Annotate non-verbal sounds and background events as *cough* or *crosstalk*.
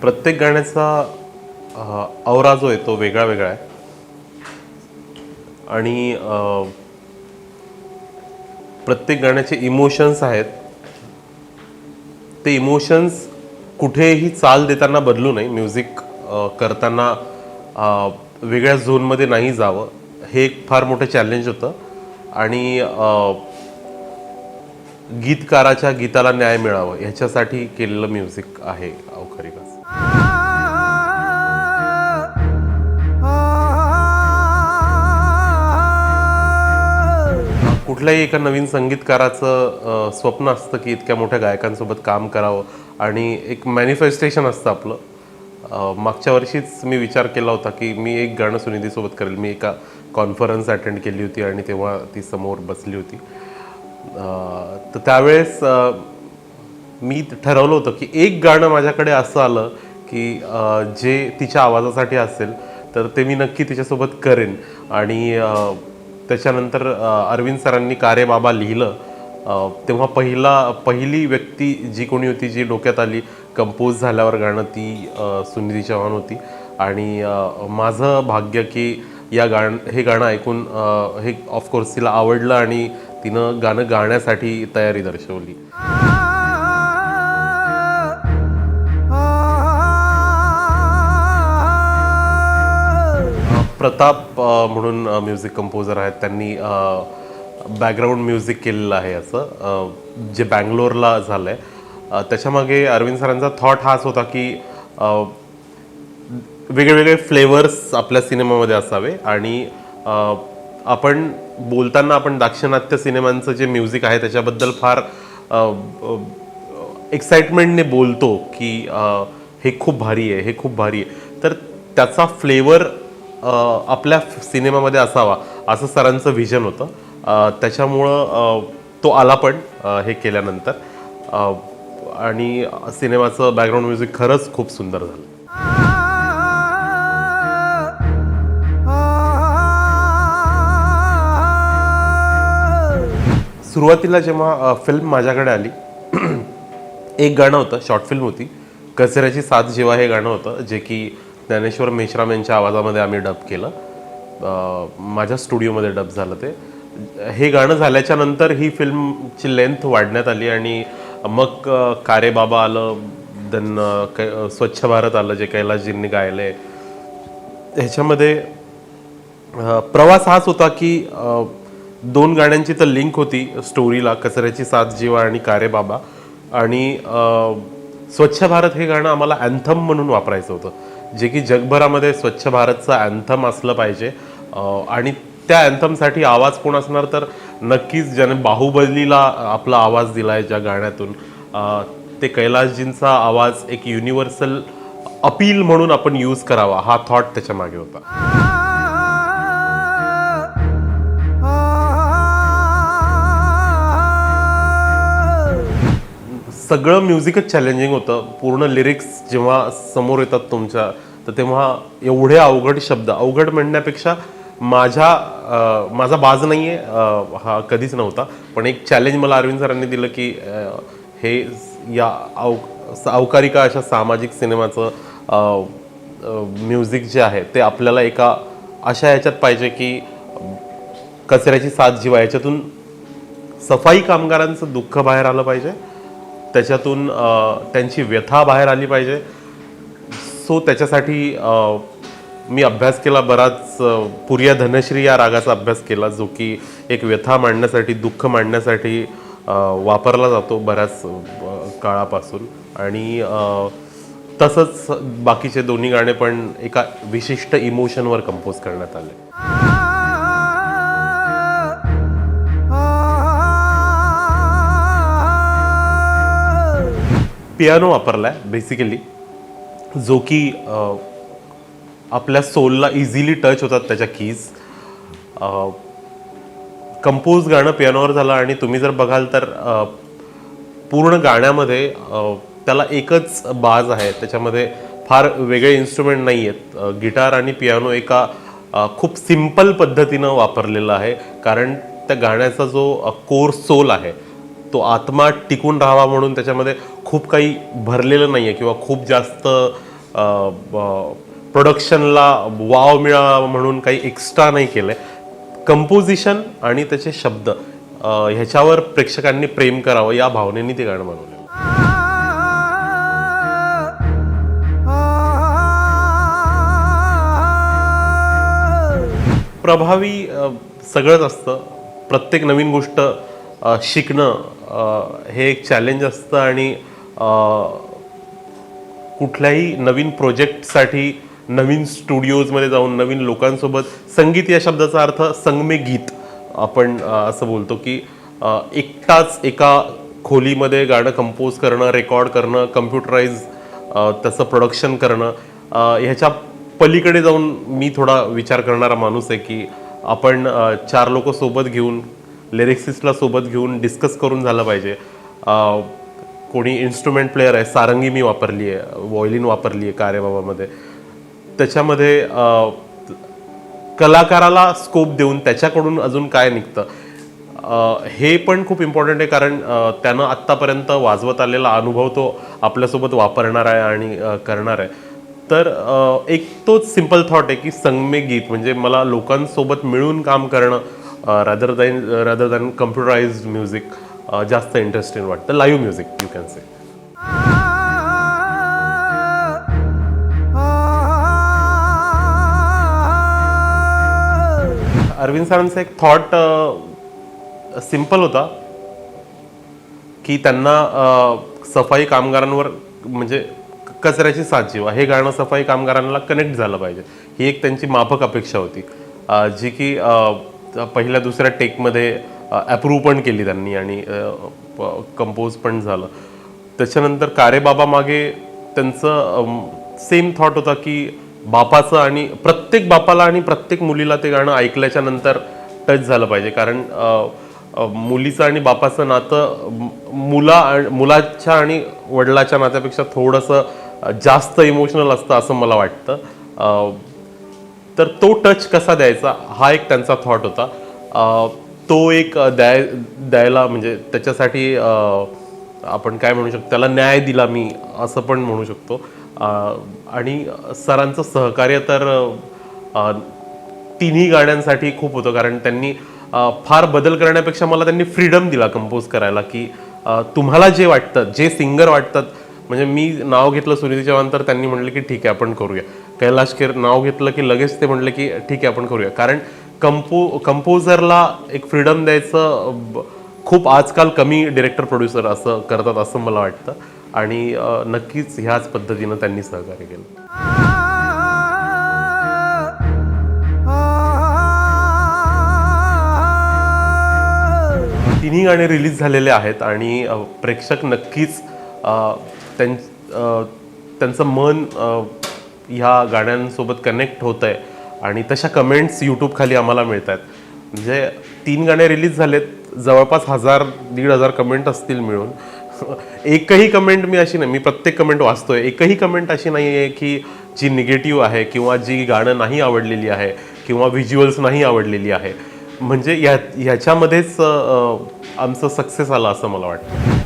प्रत्येक गाण्याचा अवरा औरा जो आहे तो वेगळा वेगळा आहे. आणि प्रत्येक गाण्याचे इमोशन्स आहेत. ते इमोशन्स कुठेही चाल देताना बदलू नये. म्युझिक करताना वेगळ्या झोनमध्ये नाही जावं. हे एक फार मोठं चॅलेंज होतं. आणि गीतकाराच्या गीताला न्याय मिळावं ह्याच्यासाठी केलेलं म्युझिक आहे अवखरी कुठल्याही एका नवीन संगीतकाराचं स्वप्न असतं की इतक्या मोठ्या गायकांसोबत काम करावं आणि एक मॅनिफेस्टेशन असतं आपलं. मागच्या वर्षीच मी विचार केला होता की मी एक गाणं सुनिधीसोबत करेल. मी एका कॉन्फरन्स अटेंड केली होती आणि तेव्हा ती समोर बसली होती. तर त्यावेळेस मी ठरवलं होतं की एक गाणं माझ्याकडे असं आलं की जे तिच्या आवाजासाठी असेल तर ते मी नक्की तिच्यासोबत करेन. आणि त्याच्यानंतर अरविंद सरांनी कारे बाबा लिहिलं. तेव्हा पहिला पहिली व्यक्ती जी कोणी होती जी डोक्यात आली कंपोज झाल्यावर गाणं ती सुनिधी चव्हाण होती. आणि माझं भाग्य की या गाण हे गाणं ऐकून हे ऑफकोर्स तिला आवडलं आणि तिनं गाणं गाण्यासाठी तयारी दर्शवली. प्रताप म्हणून म्युझिक कंपोजर आहेत. त्यांनी बॅकग्राऊंड म्युझिक केलेलं आहे असं जे बँगलोरला झालं आहे त्याच्यामागे अरविंद सरांचा थॉट हाच होता की वेगळेवेगळे वेगवेगळे फ्लेवर्स आपल्या सिनेमामध्ये असावे आणि आपण बोलताना आपण दाक्षिणात्य सिनेमांचं जे म्युझिक आहे त्याच्याबद्दल फार एक्साइटमेंटने बोलतो की हे खूप भारी आहे हे खूप भारी आहे. तर त्याचा फ्लेवर आपल्या सिनेमामध्ये असावा असं सरांचं व्हिजन होतं. त्याच्यामुळं तो आला पण हे केल्यानंतर. आणि सिनेमाचं बॅकग्राऊंड म्युझिक खरंच खूप सुंदर झालं. सुरुवातीला जेव्हा फिल्म माझ्याकडे आली *clears throat* एक गाणं होतं शॉर्ट फिल्म होती. कचऱ्याची साथ जेव्हा हे गाणं होतं जे की ज्ञानेश्वर मेश्राम यांच्या आवाजामध्ये आम्ही डब केलं. माझ्या स्टुडिओमध्ये डब झालं ते. हे गाणं झाल्याच्यानंतर ही फिल्मची लेंथ वाढण्यात आली आणि मग कारे बाबा आलं देन स्वच्छ भारत आलं जे कैलासजींनी आहे ह्याच्यामध्ये प्रवास हाच होता की दोन गाण्यांची तर लिंक होती स्टोरीला कचऱ्याची साथ जीवा आणि कारे बाबा. आणि स्वच्छ भारत हे गाणं आम्हाला अँथम म्हणून वापरायचं होतं. जे की जगभरामध्ये स्वच्छ भारतचं अँथम असलं पाहिजे. आणि त्या अँथमसाठी आवाज कोण असणार तर नक्कीच ज्याने बाहुबलीला आपला आवाज दिलाय ज्या गाण्यातून. ते कैलासजींचा आवाज एक युनिव्हर्सल अपील म्हणून आपण यूज करावा हा थॉट त्याच्यामागे होता. सगळं म्युझिकच चॅलेंजिंग होतं. पूर्ण लिरिक्स जेव्हा समोर येतात तुमच्या तर तेव्हा एवढे अवघड शब्द अवघड म्हणण्यापेक्षा माझ्या माझा बाज नाही आहे हा कधीच नव्हता. पण एक चॅलेंज मला अरविंद सरांनी दिलं की हे या अव अवकारिका अशा सामाजिक सिनेमाचं म्युझिक जे आहे ते आपल्याला एका अशा ह्याच्यात पाहिजे की कचऱ्याची साथ जीवा याच्यातून सफाई कामगारांचं दुःख बाहेर आलं पाहिजे. त्याच्यातून त्यांची व्यथा बाहेर आली पाहिजे. सो त्याच्यासाठी मी अभ्यास केला बराच पुर्या धनश्री या रागाचा अभ्यास केला जो की एक व्यथा मांडण्यासाठी दुःख मांडण्यासाठी वापरला जातो बऱ्याच काळापासून. आणि तसंच बाकीचे दोन्ही गाणे पण एका विशिष्ट इमोशनवर कंपोज करण्यात आले. पियानो वापरला आहे बेसिकली जो की आपल्या सोलला इझिली टच होतात त्याच्या कीज कंपोज गाणं पियानोवर झालं आणि तुम्ही जर बघाल तर पूर्ण गाण्यामध्ये त्याला एकच बाज आहे. त्याच्यामध्ये फार वेगळे इन्स्ट्रुमेंट नाही आहेत गिटार आणि पियानो एका खूप सिंपल पद्धतीनं वापरलेला आहे. कारण त्या गाण्याचा जो कोर सोल आहे तो आत्मा टिकून राहावा म्हणून त्याच्यामध्ये खूप काही भरलेलं नाही आहे किंवा खूप जास्त प्रोडक्शनला वाव मिळावा म्हणून काही एक्स्ट्रा नाही केलं आहे कंपोजिशन आणि त्याचे शब्द ह्याच्यावर प्रेक्षकांनी प्रेम करावं या भावनेने ते गाणं बनवलं प्रभावी सगळंच असतं. प्रत्येक नवीन गोष्ट शिकणं हे एक चॅलेंज असतं आणि कुठल्याही नवीन प्रोजेक्टसाठी नवीन स्टुडिओजमध्ये जाऊन नवीन लोकांसोबत संगीत या शब्दाचा अर्थ संगमे गीत आपण असं बोलतो की एकटाच एका खोलीमध्ये गाणं कंपोज करणं रेकॉर्ड करणं कम्प्युटराईज त्याचं प्रोडक्शन करणं ह्याच्या पलीकडे जाऊन मी थोडा विचार करणारा माणूस आहे की आपण चार लोक सोबत घेऊन लिरिक्सिस्टला सोबत घेऊन डिस्कस करून झालं पाहिजे. कोणी इन्स्ट्रुमेंट प्लेअर आहे सारंगी मी वापरली आहे वॉयलिन वापरली आहे कार्यबाबामध्ये त्याच्यामध्ये कलाकाराला स्कोप देऊन त्याच्याकडून अजून काय निघतं? हे पण खूप इम्पॉर्टंट आहे कारण त्यानं आत्तापर्यंत वाजवत आलेला अनुभव तो आपल्यासोबत वापरणार आहे आणि करणार आहे. तर एक तोच सिंपल थॉट आहे की संगमे गीत म्हणजे मला लोकांसोबत मिळून काम करणं rather than rather than computerize music जास्त इंटरेस्टिंग वाटतं. Live music you can say Arvind सरांचा एक थॉट सिंपल होता. की त्यांना सफाई कामगारांवर म्हणजे कचऱ्याची साजीवा हे गाणं सफाई कामगारांना कनेक्ट झालं पाहिजे. ही एक त्यांची माफक अपेक्षा होती. जी की पहिल्या दुसऱ्या टेकमध्ये अप्रूव्ह पण केली त्यांनी आणि कंपोज पण झालं. त्याच्यानंतर कारेबाबा मागे त्यांचं सेम थॉट होता की बापाचं आणि प्रत्येक बापाला आणि प्रत्येक मुलीला ते गाणं ऐकल्याच्या नंतर टच झालं पाहिजे. कारण मुलीचं आणि बापाचं नातं मुला आणि- मुलाच्या आणि वडिलाच्या नात्यापेक्षा थोडंसं जास्त इमोशनल असतं असं मला वाटतं. तर तो टच कसा द्यायचा? हा एक त्यांचा थॉट होता. तो एक द्याय द्यायला म्हणजे त्याच्यासाठी आपण काय म्हणू शकतो त्याला न्याय दिला मी असं पण म्हणू शकतो. आणि सरांचं सहकार्य तर तिन्ही गाण्यांसाठी खूप होतं. कारण त्यांनी फार बदल करण्यापेक्षा मला त्यांनी फ्रीडम दिला कंपोज करायला की तुम्हाला जे वाटतं जे सिंगर वाटतात म्हणजे मी नाव घेतलं सुनीती चव्हाण तर त्यांनी म्हणलं की ठीक आहे आपण करूया. कैलाश खेर नाव घेतलं की लगेच ते म्हटलं की ठीक आहे आपण करूया. कारण कंपो कंपोजरला एक फ्रीडम द्यायचं खूप आजकाल कमी डिरेक्टर प्रोड्युसर असं करतात असं मला वाटतं. आणि नक्कीच ह्याच पद्धतीनं त्यांनी सहकार्य केलं. तिन्ही गाणे रिलीज झालेले आहेत आणि प्रेक्षक नक्कीच त्यां त्यांचं मन ह्या गाण्यांसोबत कनेक्ट होत आहे आणि तशा कमेंट्स यूट्यूबखाली आम्हाला मिळत आहेत म्हणजे तीन गाणे रिलीज झालेत जवळपास हजार दीड हजार कमेंट असतील मिळून. *laughs* एकही कमेंट मी अशी नाही मी प्रत्येक कमेंट वाचतोय. एकही कमेंट अशी नाही आहे की जी निगेटिव्ह आहे किंवा जी गाणं नाही आवडलेली आहे किंवा व्हिज्युअल्स नाही आवडलेली आहे. म्हणजे या ह्याच्यामध्येच आमचं सक्सेस आलं असं मला वाटतं.